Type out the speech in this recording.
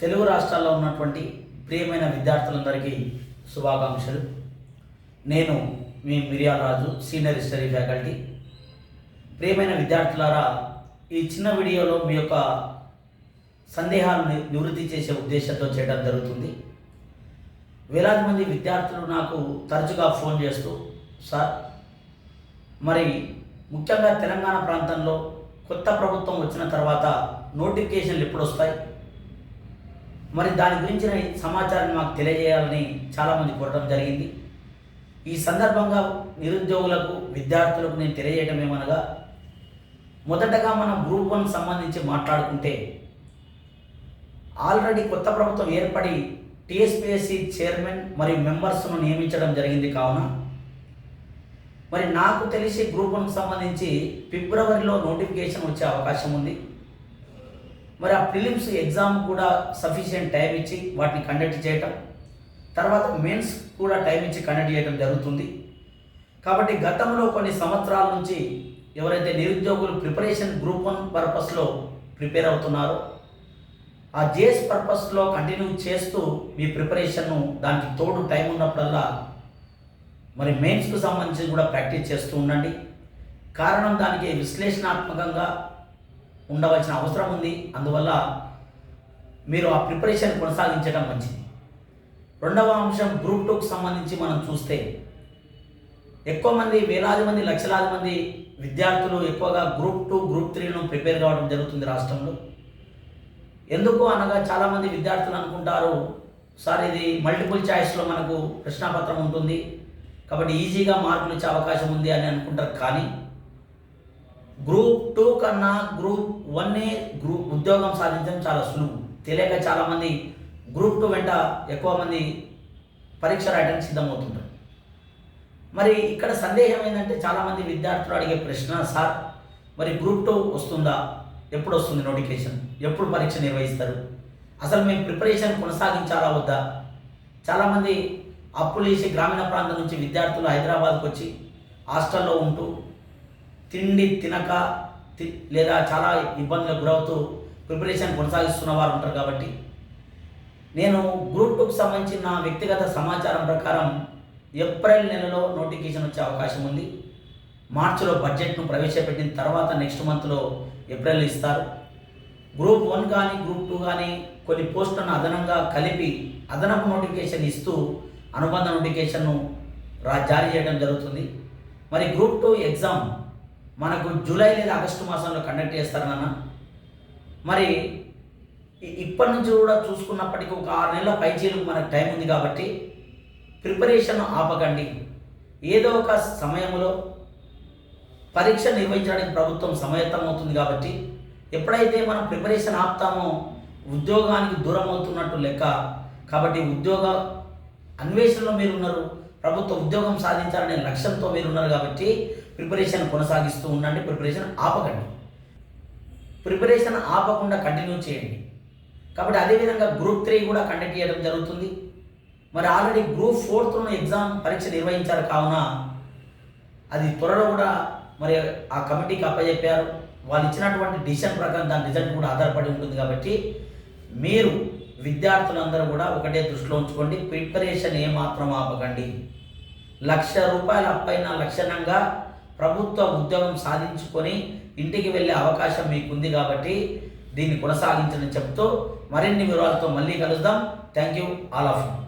తెలుగు రాష్ట్రాల్లో ఉన్నటువంటి ప్రియమైన విద్యార్థులందరికీ శుభాకాంక్షలు. నేను మీ మిరియాల రాజు సీనియర్ హిస్టరీ ఫ్యాకల్టీ. ప్రియమైన విద్యార్థులారా ఈ చిన్న వీడియోలో మీ యొక్క సందేహాలను నివృత్తి చేసే ఉద్దేశంతో చేయడం జరుగుతుంది. వేలాది మంది విద్యార్థులు నాకు తరచుగా ఫోన్ చేస్తూ సార్ మరి ముఖ్యంగా తెలంగాణ ప్రాంతంలో కొత్త ప్రభుత్వం వచ్చిన తర్వాత నోటిఫికేషన్లు ఎప్పుడు వస్తాయి మరి దాని గురించిన సమాచారాన్ని మాకు తెలియజేయాలని చాలామంది కోరడం జరిగింది. ఈ సందర్భంగా నిరుద్యోగులకు విద్యార్థులకు నేను తెలియజేయడం ఏమనగా మొదటగా మనం గ్రూప్ వన్ సంబంధించి మాట్లాడుకుంటే ఆల్రెడీ కొత్త ప్రభుత్వం ఏర్పడి టీఎస్పీఎస్సీ చైర్మన్ మరియు మెంబర్స్ను నియమించడం జరిగింది కావున మరి నాకు తెలిసి గ్రూప్ వన్కి సంబంధించి ఫిబ్రవరిలో నోటిఫికేషన్ వచ్చే అవకాశం ఉంది. మరి ఆ ప్రిలిమ్స్ ఎగ్జామ్ కూడా సఫిషియెంట్ టైం ఇచ్చి వాటిని కండక్ట్ చేయటం. తర్వాత మెయిన్స్ కూడా టైం ఇచ్చి కండక్ట్ చేయడం జరుగుతుంది. కాబట్టి గతంలో కొన్ని సంవత్సరాల నుంచి ఎవరైతే నిరుద్యోగులు ప్రిపరేషన్ గ్రూప్ వన్ పర్పస్లో ప్రిపేర్ అవుతున్నారో ఆ జేఎస్ పర్పస్లో కంటిన్యూ చేస్తూ మీ ప్రిపరేషన్ను దానికి తోడు టైం ఉన్నప్పుడల్లా మరి మెయిన్స్కు సంబంధించి కూడా ప్రాక్టీస్ చేస్తూ ఉండండి. కారణం దానికి విశ్లేషణాత్మకంగా ఉండవలసిన అవసరం ఉంది. అందువల్ల మీరు ఆ ప్రిపరేషన్ కొనసాగించడం మంచిది. రెండవ అంశం గ్రూప్ టూకి సంబంధించి మనం చూస్తే ఎక్కువ మంది వేలాది మంది లక్షలాది మంది విద్యార్థులు ఎక్కువగా గ్రూప్ టూ గ్రూప్ త్రీను ప్రిపేర్ కావడం జరుగుతుంది రాష్ట్రంలో. ఎందుకు అనగా చాలామంది విద్యార్థులు అనుకుంటారు సార్ ఇది మల్టిపుల్ ఛాయిస్లో మనకు ప్రశ్నాపత్రం ఉంటుంది. కాబట్టి ఈజీగా మార్కులు ఇచ్చే అవకాశం ఉంది అని అనుకుంటారు. కానీ గ్రూప్ టూ కన్నా గ్రూప్ వన్నే గ్రూప్ ఉద్యోగం సాధించడం చాలా సులువు. తెలియక చాలామంది గ్రూప్ టూ వెంట ఎక్కువ మంది పరీక్ష రాయడానికి సిద్ధమవుతుంటారు. మరి ఇక్కడ సందేహం ఏంటంటే చాలామంది విద్యార్థులు అడిగే ప్రశ్న సార్ మరి గ్రూప్ టూ వస్తుందా? ఎప్పుడు వస్తుంది నోటిఫికేషన్? ఎప్పుడు పరీక్ష నిర్వహిస్తారు? అసలు మేము ప్రిపరేషన్ కొనసాగించాలా వద్దా? చాలామంది అప్పులు వేసి గ్రామీణ ప్రాంతం నుంచి విద్యార్థులు హైదరాబాద్కు వచ్చి హాస్టల్లో ఉంటూ తిండి తినక తి- లేదా చాలా ఇబ్బందులకు గురవుతూ ప్రిపరేషన్ కొనసాగిస్తున్న వారు ఉంటారు కాబట్టి నేను గ్రూప్ టూకి సంబంధించిన నా వ్యక్తిగత సమాచారం ప్రకారం ఏప్రిల్ నెలలో నోటిఫికేషన్ వచ్చే అవకాశం ఉంది. మార్చిలో బడ్జెట్ను ప్రవేశపెట్టిన తర్వాత నెక్స్ట్ మంత్లో ఏప్రిల్ ఇస్తారు. గ్రూప్ వన్ కానీ గ్రూప్ టూ కానీ కొన్ని పోస్టులను అదనంగా కలిపి అదనపు నోటిఫికేషన్ ఇస్తూ అనుబంధ నోటిఫికేషన్ను రా జారీ చేయడం జరుగుతుంది. మరి గ్రూప్ టూ ఎగ్జామ్ మనకు జూలై లేదా ఆగస్టు మాసంలో కండక్ట్ చేస్తారు నాన్న. మరి ఇప్పటి నుంచి కూడా చూసుకున్నప్పటికీ ఒక ఆరు నెలల పైచీలకు మనకు టైం ఉంది కాబట్టి ప్రిపరేషన్ ఆపకండి. ఏదో ఒక సమయంలో పరీక్ష నిర్వహించడానికి ప్రభుత్వం సమయత్తం అవుతుంది కాబట్టి ఎప్పుడైతే మనం ప్రిపరేషన్ ఆపుతామో ఉద్యోగానికి దూరం అవుతున్నట్టు లెక్క కాబట్టి ఉద్యోగ అన్వేషణలో మీరు ఉన్నారు ప్రభుత్వ ఉద్యోగం సాధించాలనే లక్ష్యంతో మీరు ఉన్నారు కాబట్టి ప్రిపరేషన్ కొనసాగిస్తూ ఉండండి ప్రిపరేషన్ ఆపకండి. ప్రిపరేషన్ ఆపకుండా కంటిన్యూ చేయండి. కాబట్టి అదేవిధంగా గ్రూప్ త్రీ కూడా కండక్ట్ చేయడం జరుగుతుంది. మరి ఆల్రెడీ గ్రూప్ ఫోర్త్ ఎగ్జామ్ పరీక్ష నిర్వహించారు కావున అది త్వరలో కూడా మరి ఆ కమిటీకి అప్పచెప్పారు వాళ్ళు ఇచ్చినటువంటి డిసిషన్ ప్రకారం దాని రిజల్ట్ కూడా ఆధారపడి ఉంటుంది కాబట్టి మీరు విద్యార్థులందరూ కూడా ఒకటే దృష్టిలో ఉంచుకోండి. ప్రిపరేషన్ ఏమాత్రం ఆపకండి. లక్ష రూపాయల పైన లక్షణంగా ప్రభుత్వ ఉద్యోగం సాధించుకొని ఇంటికి వెళ్ళే అవకాశం మీకు ఉంది కాబట్టి దీన్ని కొనసాగించని చెప్తూ మరిన్ని వివరాలతో మళ్ళీ కలుద్దాం. Thank you. All of you.